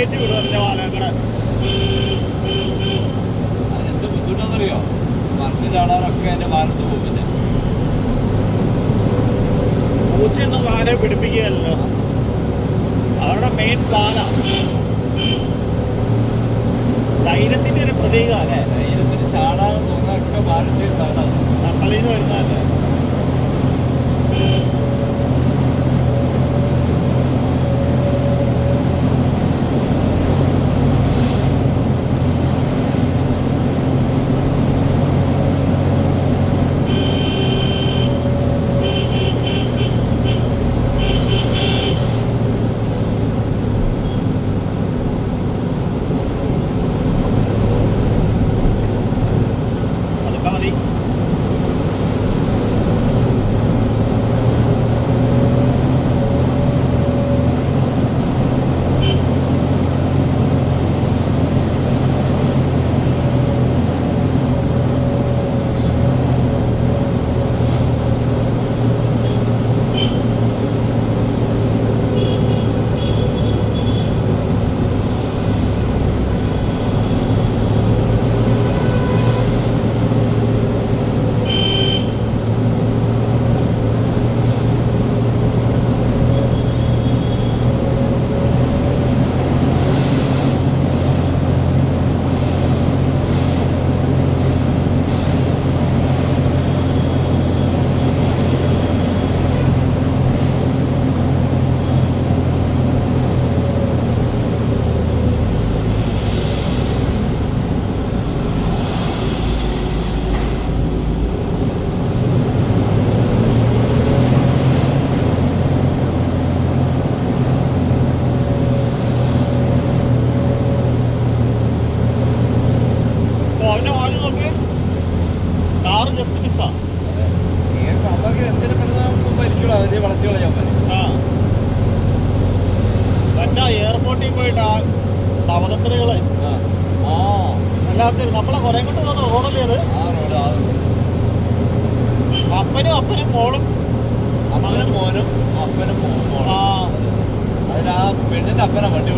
കയറ്റി വിടും അതിന്റെ വാലക്കട എന്ത് ബുദ്ധിമുട്ടാന്നറിയോ മറിഞ്ഞ് ചാടാറൊക്കെ എന്റെ മനസ്സ് പോകും പിന്നെ പൂച്ചയൊന്നും വാലെ പിടിപ്പിക്കുകയല്ലോ. അവരുടെ മെയിൻ പാല ധൈര്യത്തിന്റെ ഒരു പ്രതീകം അല്ലേ ധൈര്യത്തിന് ചാടാനും തോന്നാനൊക്കെ മാനസിക സാധനം നമ്മളിൽ നിന്ന് വരുന്നതല്ലേ?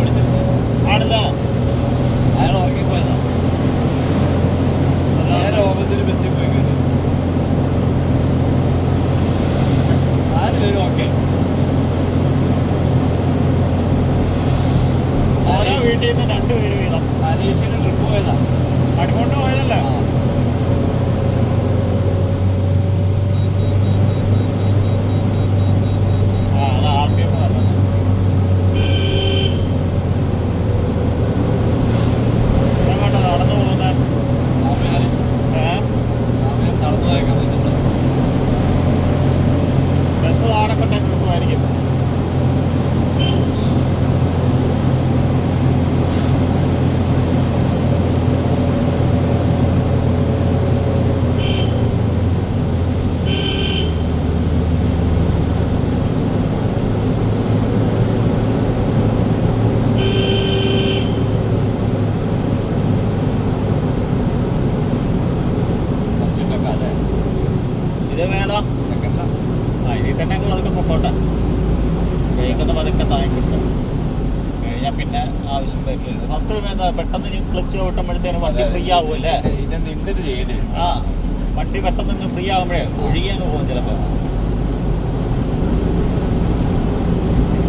വിളിച്ചത് അയാൾ ഉറങ്ങിപ്പോയതാ. നേരെ ഓഫീസിൽ ബസ്സിൽ പോയി കയറി. ആര് വരും ഓക്കെ. ഓരോ വീട്ടിൽ നിന്ന് രണ്ടുപേര് വീതം? അരീഷിന് ട്രിപ്പ് പോയതാ. അടികൊണ്ട് പോയതല്ലേ? ഫ്രീ ആവുമല്ലേ ഇത് നിന്നിട്ട് ചെയ്യണ്ടേ ആ വണ്ടി പെട്ടെന്ന് ഫ്രീ ആകുമ്പോഴേ ഒഴുകി അങ്ങ് പോകും ചിലപ്പോൾ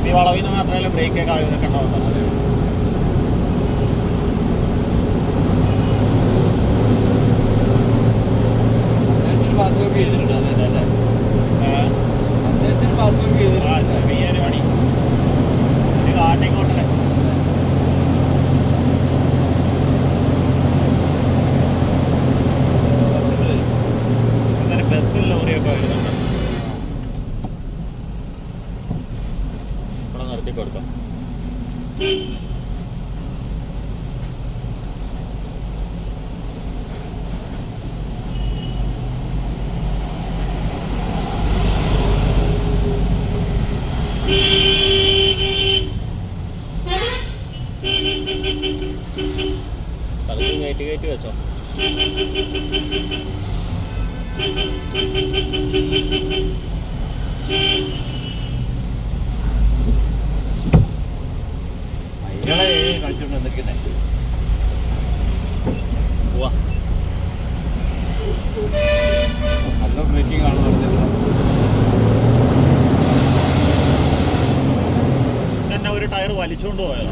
ഈ വളവിന് മാത്രമല്ല ബ്രേക്കൊക്കെ ആകുന്നൊക്കെ ഉണ്ടാവുന്നത് അത്യാവശ്യം പാസ് ചെയ്തിട്ടുണ്ട്. അതെ അല്ലേ? അത്യാവശ്യം പാസ് ചെയ്തിട്ടുണ്ട്. നല്ല ബ്രേക്കിംഗ് ആണ് പറഞ്ഞത് തന്നെ ഒരു ടയർ വലിച്ചുകൊണ്ട് പോയത്.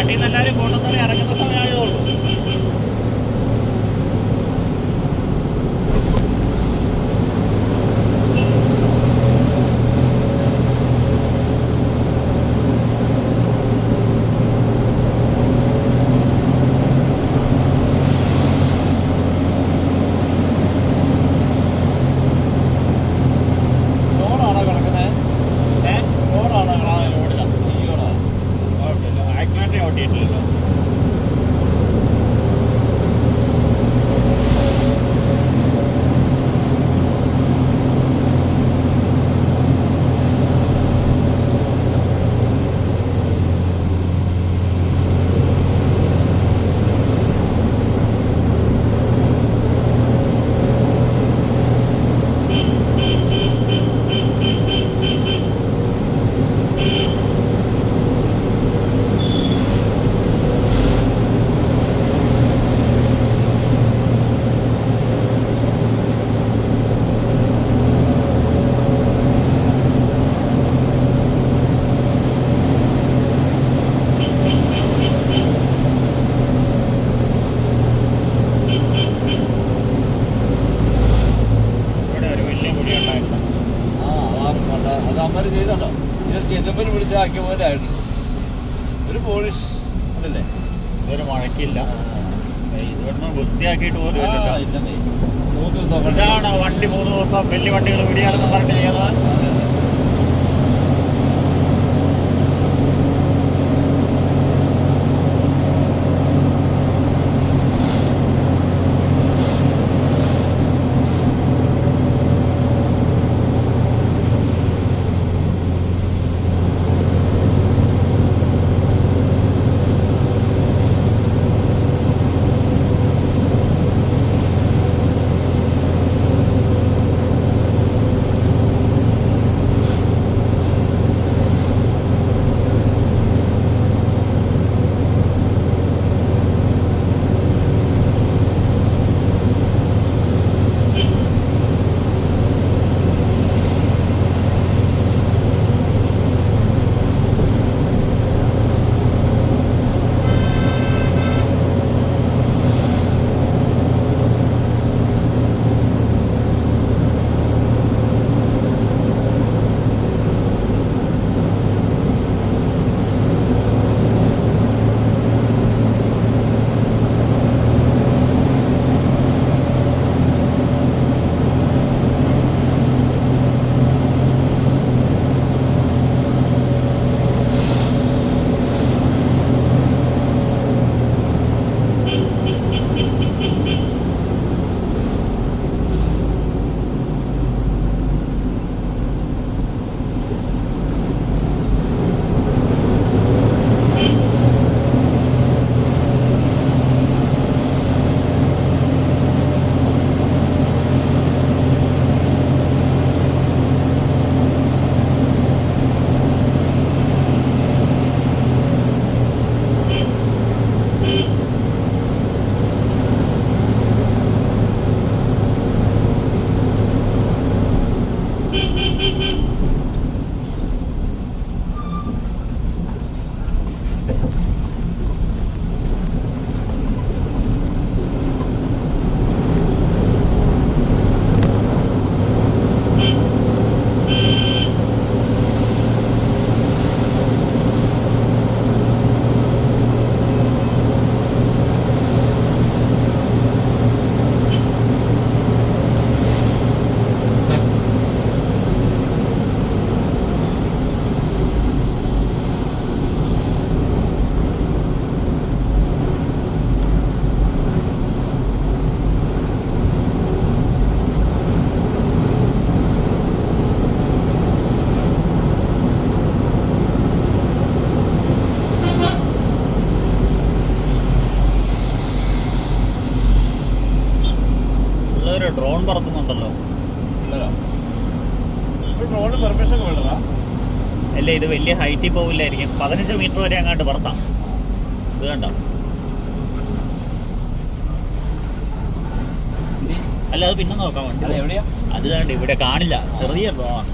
അച്ഛൻ എല്ലാവരും കൂട്ടത്തോടെ ഇറങ്ങുന്ന സമയം ഇതാണ് വണ്ടി മൂന്ന് ദിവസം വലിയ വണ്ടികൾ പിടിയാണെന്ന് പറഞ്ഞിട്ട് പോവില്ലായിരിക്കും. പതിനഞ്ച് മീറ്റർ വരെ അങ്ങാണ്ട് പറത്താം ഇത് കണ്ട? അല്ല അത് പിന്നെ നോക്കാം വണ്ടി. അത് കണ്ട് ഇവിടെ കാണില്ല. ചെറിയ റോഡാണ്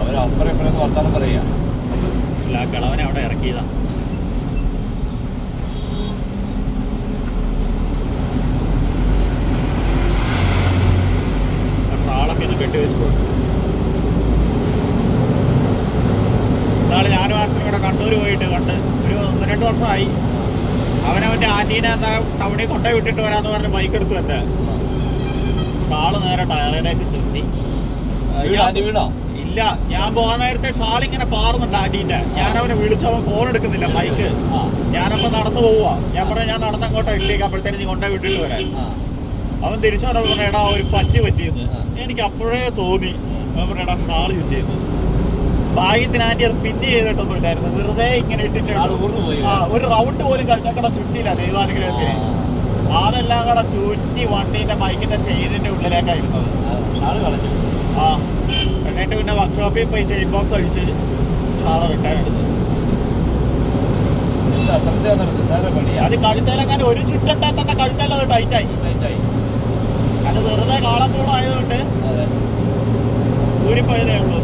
അവരപ്പുറം ഇപ്പുറം വർത്താനം പറയുക അല്ല കിളവനെ അവിടെ ഇറക്കിയതാണ് എന്താ ടൗണിൽ കൊണ്ടേ വിട്ടിട്ട് വരാന്ന് പറഞ്ഞ് ബൈക്ക് എടുത്തു എന്റെ കാൾ നേരെ ടയറിലേക്ക് ചെത്തി. ഇല്ല ഞാൻ പോകാൻ നേരത്തെ ഷാൾ ഇങ്ങനെ പാറുന്നുണ്ട് ആന്റീന്റെ ഞാനവനെ വിളിച്ചവൻ ഫോൺ എടുക്കുന്നില്ല ബൈക്ക് ഞാനപ്പോ നടന്നു പോവാ ഞാൻ പറഞ്ഞ ഞാൻ നടന്ന അങ്ങോട്ടോ ഇല്ലേക്ക് അപ്പോഴത്തേക്ക് നീ കൊണ്ടേ വിട്ടിട്ട് വരാൻ. അവൻ തിരിച്ചു പറഞ്ഞാ ഒരു പറ്റി പറ്റിയെന്ന്. എനിക്ക് അപ്പോഴേ തോന്നി. അവൻ പറഞ്ഞ എടാ ഷാൾ ചുറ്റിയെന്ന് ഭാഗ്യത്തിന് ആന്റി അത് പിന്നെ ചെയ്തിട്ടൊന്നും ഇല്ലായിരുന്നു. വെറുതെ ഇങ്ങനെ ഇട്ടിട്ട്. ആ ഒരു റൗണ്ട് പോലും കഴിഞ്ഞക്കട ചുറ്റിയില്ല ദൈവാനുഗ്രഹത്തിന്. അതെല്ലാം കൂടെ ചുറ്റി വണ്ടീന്റെ ബൈക്കിന്റെ ചെയിനിന്റെ ഉള്ളിലേക്കായിരുന്നത് ആ എന്നിട്ട് പിന്നെ വർക്ക്ഷോപ്പിൽ പോയി ചെയിൻ ബോക്സ് അടിച്ച് സാറ് റിട്ടേൺ അത് കഴുത്തേലങ്ങനെ ഒരു ചുറ്റണ്ടാ തന്നെ കഴുത്തേൽ അത് ടൈറ്റായി ടൈറ്റായി അത് വെറുതെ കാളത്തോളം ആയതുകൊണ്ട് ഊരിപ്പോയതേ ഉള്ളൂ.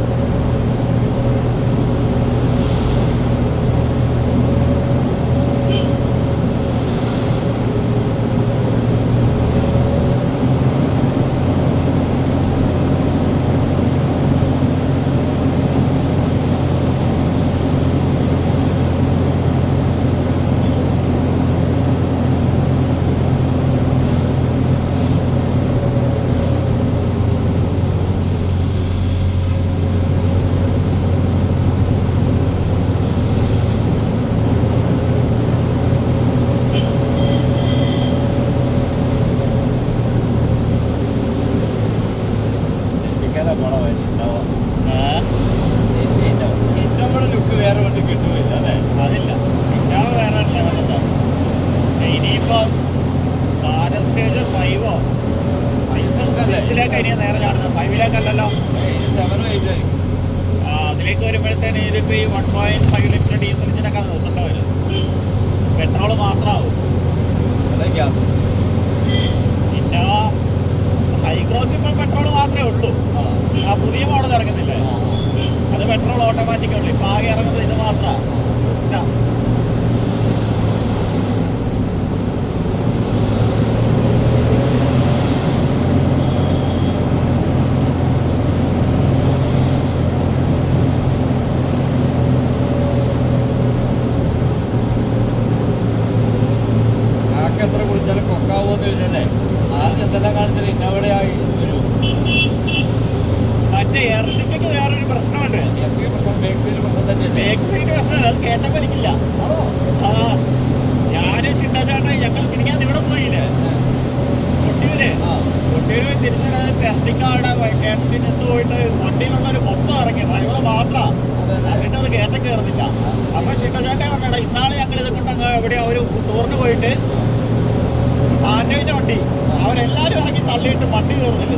തള്ളിയിട്ട് വണ്ടി കയറുന്നില്ല?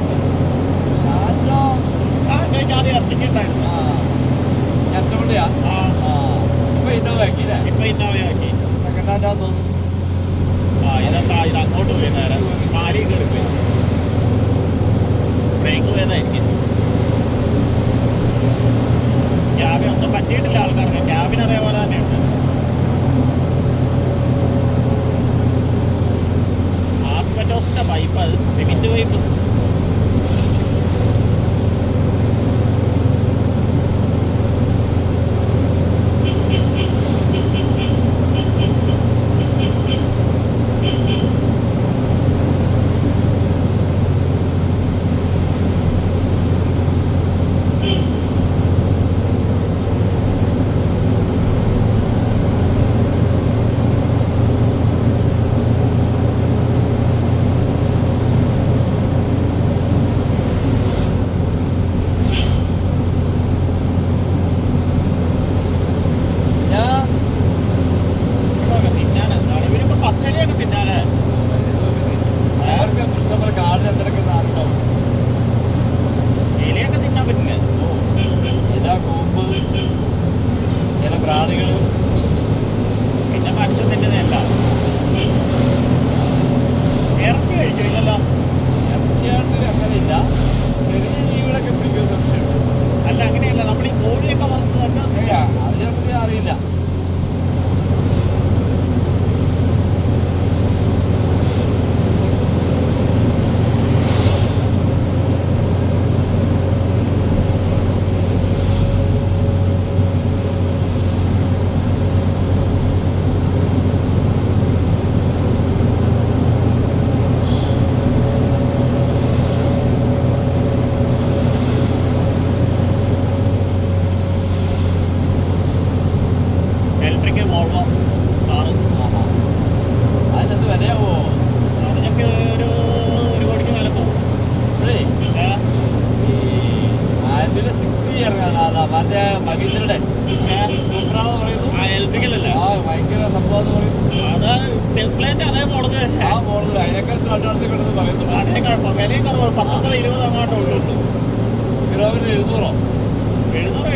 ആദ്യം ആ ഞറ്റവണ്ടിയാ ആ. ആ. ഇപ്പൊ ഇന്നോവ ആക്കിയില്ലേ? ഇപ്പൊ ഇന്നോവയാക്കി സെക്കൻഡ് ഹാൻഡാന്ന് തോന്നുന്നു. ആ ഇതൊക്കെ ഇത് അങ്ങോട്ട് പോയി നേരെ. മാരി കയറി പോയി. ബ്രേക്ക് പോയതായിരിക്കും. ക്യാബിൻ ഒന്നും പറ്റിയിട്ടില്ല ആൾക്കാർക്ക്. ക്യാബിൻ അതേപോലെ തന്നെയുണ്ട്. thousand na Bible. May midway po. Eh,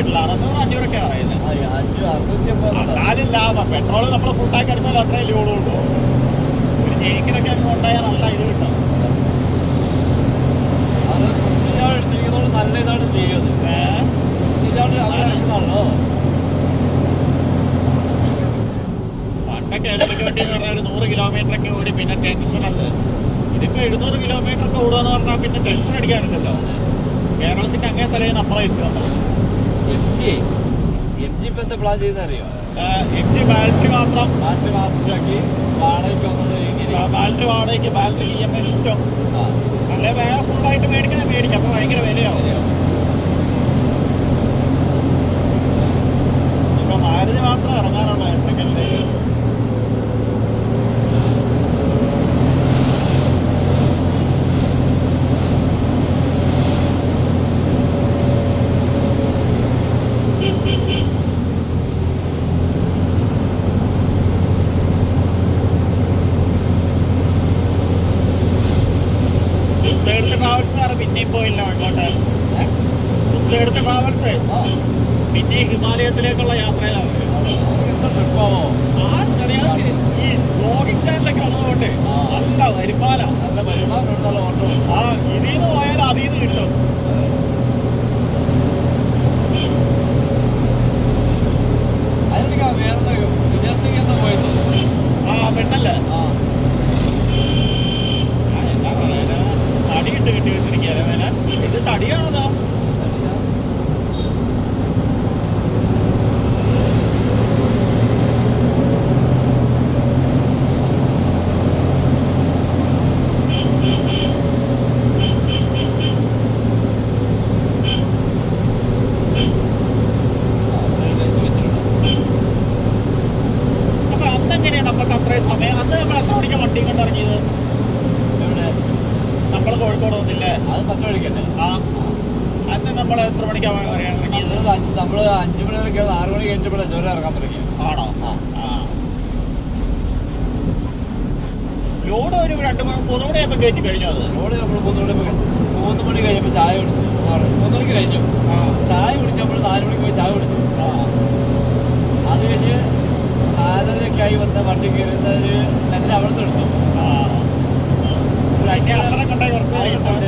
കിട്ടില്ല അറുന്നൂറ് അഞ്ഞൂറൊക്കെ പറയുന്നത്. ആ, അഞ്ഞൂറ് അറുന്നൂറ്റി അമ്പത് എന്നാലും ലാഭം. പെട്രോൾ നമ്മൾ ഫുഡാക്കി അടിച്ചാൽ അത്രയും ലോഡുള്ളൂ ഒരു ജയിക്കിനൊക്കെ അങ്ങ് കൊണ്ടുപോയാൽ നല്ല ഇത് കിട്ടും അത് ക്രിസ്ത്യനാണ് എടുത്തിരിക്കുന്നതുകൊണ്ട് നല്ല ഇതാണ് ചെയ്യുന്നത്. ഏഹ് ക്രിസ്ത്യനാണ് അങ്ങനെ ഇറക്കുന്നതാണല്ലോ പണ്ടൊക്കെ ഇലക്ട്രിക് വണ്ടി എന്ന് പറഞ്ഞാൽ ഒരു നൂറ് കിലോമീറ്റർ ഒക്കെ ഓടി പിന്നെ ടെൻഷൻ അല്ല? ഇതിപ്പോ എഴുന്നൂറ് കിലോമീറ്റർ ഒക്കെ ഓടുക എന്ന് പറഞ്ഞാൽ പിന്നെ ടെൻഷൻ അടിക്കാനുണ്ടല്ലോ കേരളത്തിന്റെ അങ്ങേ തലേന്ന് അപ്പുറം എത്തുക എം ജി എം ജി ഇപ്പം എന്താ പ്ലാൻ ചെയ്യുന്ന അറിയോ എം ജി ബാറ്ററി മാത്രം. ബാറ്ററി മാത്രമാക്കി വാടകയ്ക്ക് വന്നത് ഇങ്ങനെ ബാറ്ററി വാടകയ്ക്ക് battery E M I system ആ. അല്ലെ വേറെ ഫുള്ളായിട്ട് മേടിക്കണേ മേടിക്കാം. അപ്പൊ ഭയങ്കര വിലയാവും ഇപ്പൊ മാരുതി മാത്രം ഇറങ്ങാനുള്ള ഇലക്ട്രിക്കലിലേക്ക് ഇത് തടിയാണതോ വണ്ടി കയറുന്നതിന് നല്ല അവിടുത്തെ എടുത്തു അത്ര കൊണ്ടായി കുറച്ച്